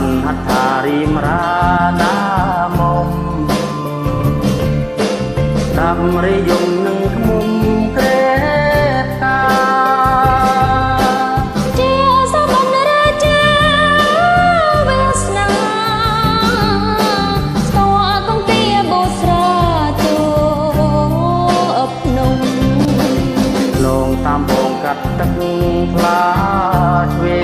ន់ហត្ថារីមរាណាមុំតាមរយំនឹងខ្មុំក្រេតតាជាសមនរាជាវាសនាស្គកងទាបូស្រាទូអបនំលងតាមបងកាត់ទឹកផ្លាឆ្វេ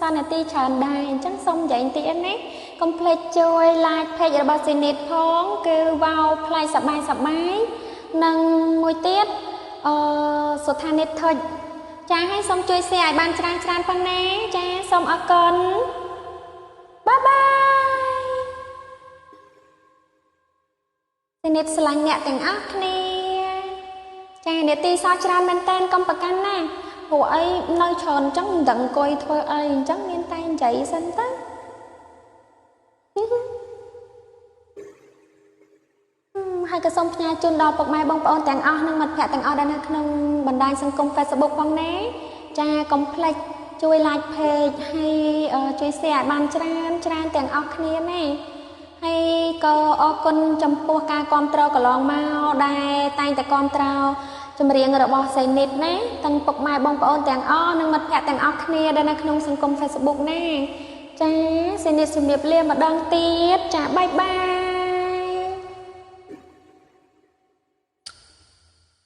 សន្និតិច្រើនដែរអញ្ចឹងសូមនិយាយបន្តិចណាកុំភ្លេចជួយ like page របស់ Zenit ផងគឺវ៉ាវផ្លៃសបាយសបាយនិងមួយទៀតអឺសុថានិតថុចចាឲ្យសូមជួយ share ឲ្យបានច្រើនច្រើនផងណាចាសូមអរគុណបាយបាយ Zenit ស្រឡាញ់អ្នកទាំងអស់គ្នាចានេតិសោះច្រើនមែនតើកុំប្រកាន់ណា ព្រោះអីនៅច្រើនអញ្ចឹងមិនដឹងអង្គុយធ្វើអីអញ្ចឹងមានតែនិយាយសិនទៅហើយក៏សូមផ្ញើជូនដល់ពុកម៉ែបងប្អូនទាំងអស់និងមិត្តភ័ក្តិទាំងអស់ដែលនៅក្នុងបណ្ដាញសង្គម Facebook ផងណាចាកុំភ្លេចជួយ like page ហើយអឺជួយ share ឲ្យបានច្រើនច្រើនទាំងអស់គ្នាណាហើយក៏អរគុណចំពោះការគ្រប់គ្រងកន្លងមកដែលតែងតែគ្រប់គ្រង ចម្រៀងរបស់សៃនិតណាទាំងពុកម៉ែបងប្អូនទាំងអស់និងមិត្តភ័ក្តិទាំងអស់គ្នាដែលនៅក្នុងសង្គម Facebook ណាចាសៃនិតជំរាបលាម្ដងទៀតចាបាយបាយ